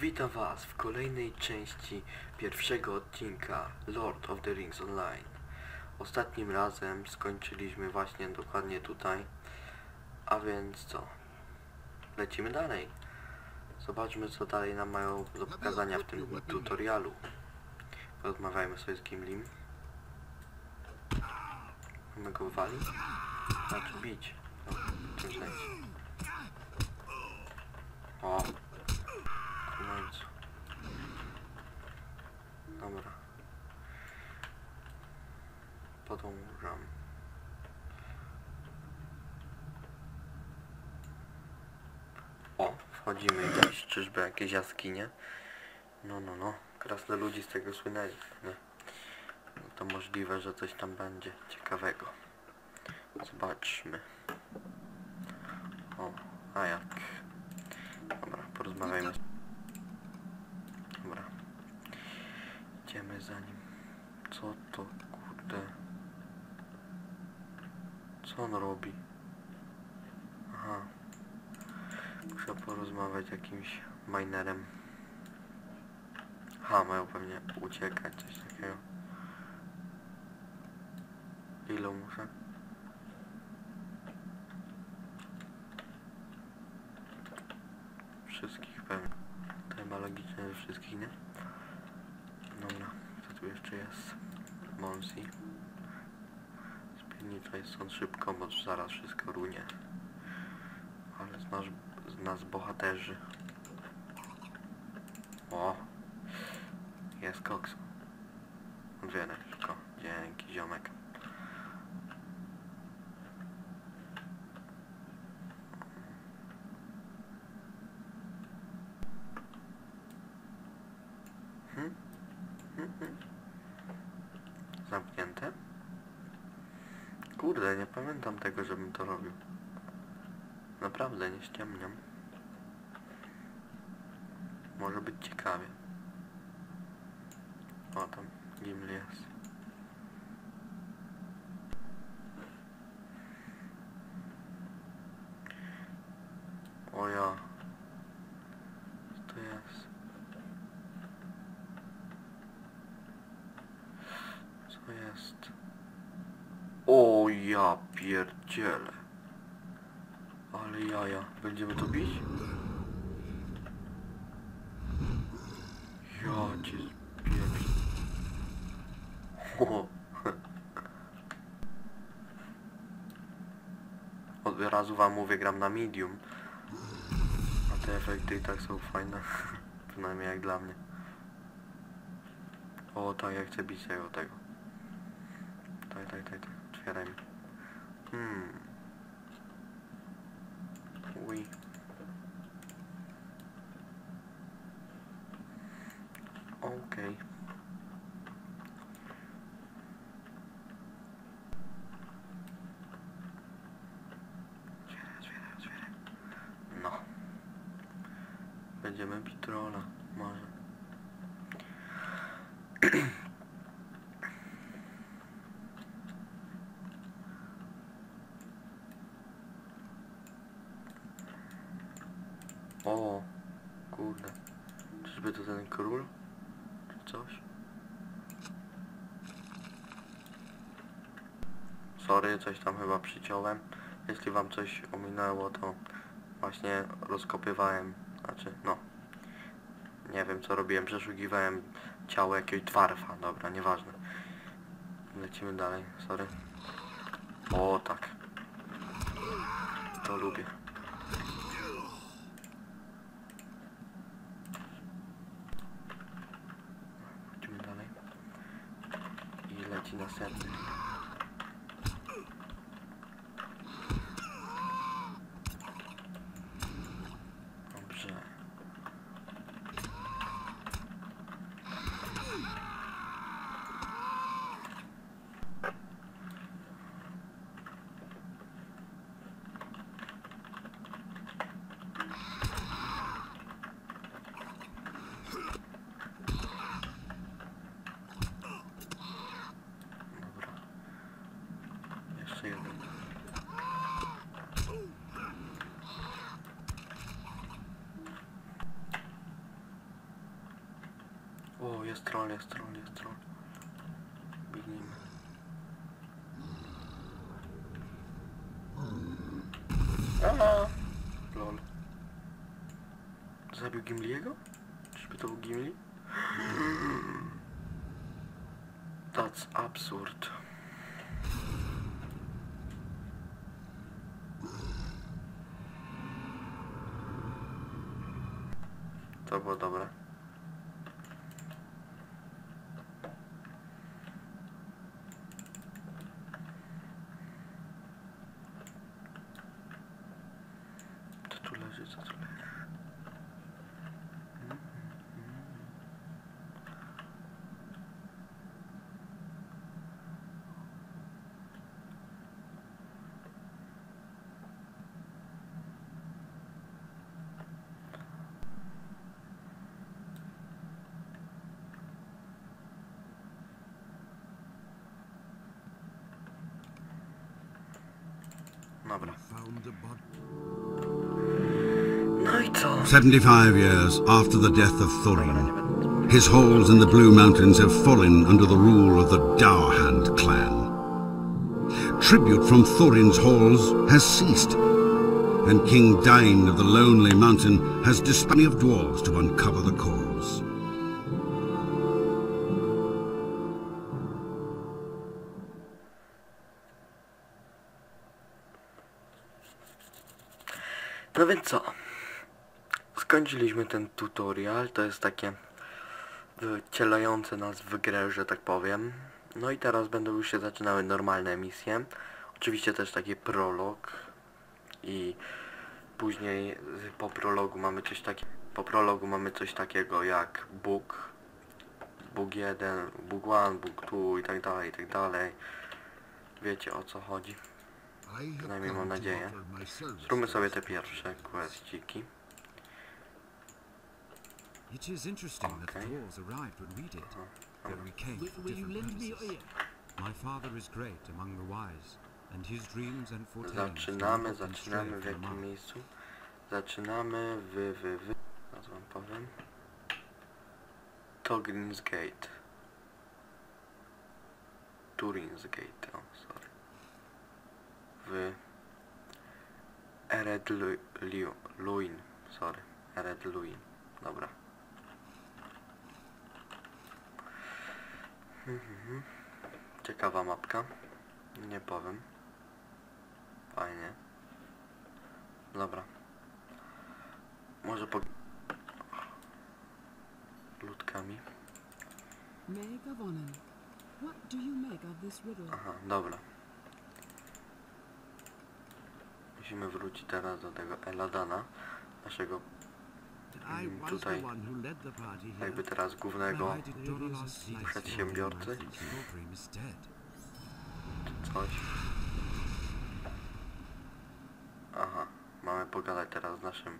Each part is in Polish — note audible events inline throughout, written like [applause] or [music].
Witam Was w kolejnej części pierwszego odcinka Lord of the Rings Online. Ostatnim razem skończyliśmy właśnie dokładnie tutaj, a więc co? Lecimy dalej. Zobaczmy co dalej nam mają do pokazania w tym tutorialu. Porozmawiajmy sobie z Gimlim. Mamy go walić? Znaczy bić. No, tym. O! W końcu. Dobra. Podążam. O, wchodzimy gdzieś, czyżby jakieś jaskinie? No, no, no. Krasne ludzi z tego słynęli? No to możliwe, że coś tam będzie ciekawego. Zobaczmy. O, a jak? Dobra, porozmawiajmy. Dobra. Idziemy za nim. Co to kurde? Co on robi? Aha. Muszę porozmawiać jakimś minerem. Ha, mają pewnie uciekać, coś takiego. Ile muszę? Wszystkich pewnie. To chyba logiczne, że wszystkich, nie? Dobra, co tu jeszcze jest? Monsi. Spiednicaj stąd szybko, bo zaraz wszystko runie. Ale z nas, z nas bohaterzy. O! Jest koks. Odwiele, szybko. Dzięki, ziomek. Hmm? Hmm, hmm. Zamknięte? Kurde, nie pamiętam tego, żebym to robił. Naprawdę, nie ściemniam. Może być ciekawie. O, tam Gimli jest. O ja. Co to jest? Co jest? O ja pierdzielę. Ale jaja. Będziemy to bić? Ja cię zbieram. [laughs] O. Od razu wam mówię, gram na medium. A te efekty i tak są fajne. [laughs] Przynajmniej jak dla mnie. O, tak, ja chcę bić tego, tego. Tak, tak, tak, tak. Otwieraj mi. Hmm. Uj. Okej. Otwieraj. No. Będziemy bić trolla. Może. O, kurde. Czyżby to ten król? Czy coś? Sorry, coś tam chyba przyciąłem. Jeśli wam coś ominęło, to właśnie rozkopywałem, znaczy, no. Nie wiem co robiłem, przeszukiwałem ciało jakiegoś dwarfa. Dobra, nieważne. Lecimy dalej, sorry. O, tak. To lubię. Idziemy dalej. I leci następny. Dobrze. Dobra. O, jest troll, jest troll, jest troll. Biegnijmy. Aha! Lol. Zabił Gimliego? Czyżby to był Gimli? That's absurd. To było dobre. Co tu leży, co tu leży? Dobra. Found a body. No i co? 75 years after the death of Thorin, his halls in the Blue Mountains have fallen under the rule of the Dowerhand clan. Tribute from Thorin's halls has ceased, and King Dain of the Lonely Mountain has dispatched of dwarves to uncover the cause. Co? Skończyliśmy ten tutorial, to jest takie wcielające nas w grę, że tak powiem. No i teraz będą już się zaczynały normalne misje. Oczywiście też taki prolog i później po prologu mamy coś takiego po prologu mamy coś takiego jak Bóg Bóg 1, Bóg 1, Bóg 2 i tak dalej, i tak dalej. Wiecie o co chodzi. Przynajmniej mam nadzieję. Zróbmy sobie te pierwsze questsiki. It is interesting that Okay. dwarves arrived when we did, Dobra. though we came for different lend me your purposes. ear? My father is great among the wise, and his dreams and foretellings Zaczynamy, zaczynamy w the jakim miejscu? Zaczynamy w, w, w... Teraz wam powiem. Togrin's Gate. Turin's Gate, o, sorry. W... Ered Lu- Liu- Luin, sorry. Ered Luin, dobra. Mhm. Ciekawa mapka. Nie powiem. Fajnie. Dobra. Może po... Ludkami. Aha, dobra. Musimy wrócić teraz do tego Eladana, naszego tutaj party here. jakby teraz głównego przedsiębiorcy. Dead? coś. Aha, mamy pogadać teraz z naszym...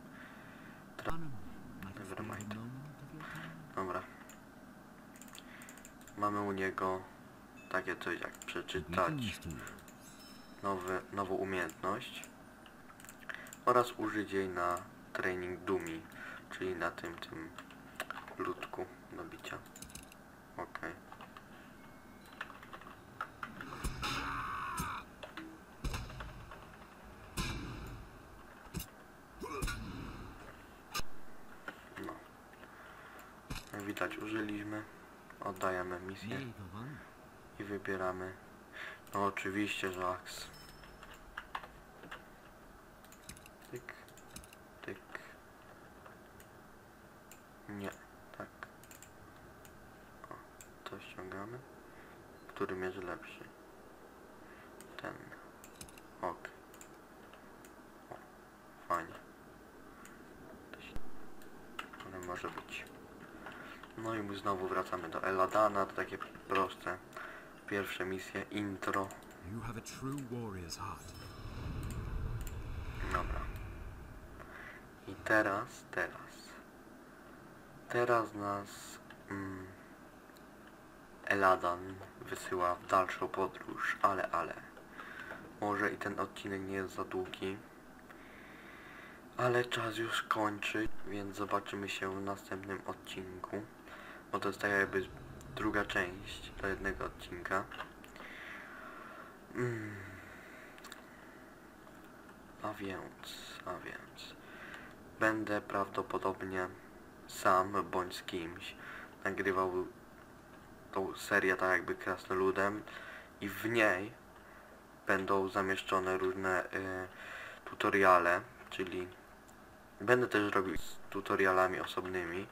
Nevermind. Dobra. Mamy u niego takie coś jak przeczytać nowy, nową umiejętność oraz użyć jej na training dummy, czyli na tym tym ludku do bicia. Okej. No. Jak widać użyliśmy. Oddajemy misję i wybieramy. No oczywiście, że Axe. Tyk, tyk. Nie, tak. O, ściągamy. Który mierzy lepszy? Ten. Ok. O, fajnie. Ale może być. No i my znowu wracamy do Eladana, to takie proste. Pierwsze misje, intro. Dobra. I teraz, teraz. Teraz nas mm, Eladan wysyła w dalszą podróż, ale, ale. Może i ten odcinek nie jest za długi. Ale czas już kończy, więc zobaczymy się w następnym odcinku. bo to jest tak jakby druga część do jednego odcinka. Mm. A więc, a więc, będę prawdopodobnie sam bądź z kimś nagrywał tą serię tak jakby krasnoludem i w niej będą zamieszczone różne y, tutoriale, czyli będę też robił z tutorialami osobnymi,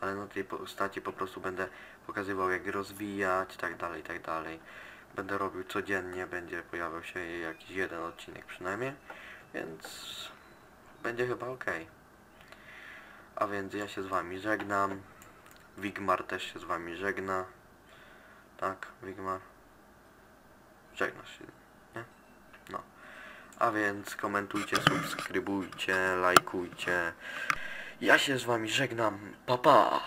ale na tej postaci po prostu będę pokazywał jak rozwijać, tak dalej, tak dalej. Będę robił codziennie, będzie pojawiał się jakiś jeden odcinek przynajmniej, więc będzie chyba ok. A więc ja się z wami żegnam. Wigmar też się z wami żegna. Tak, Wigmar. Żegnasz się, nie? No. A więc komentujcie, subskrybujcie, lajkujcie. Ja się z wami żegnam. Pa pa!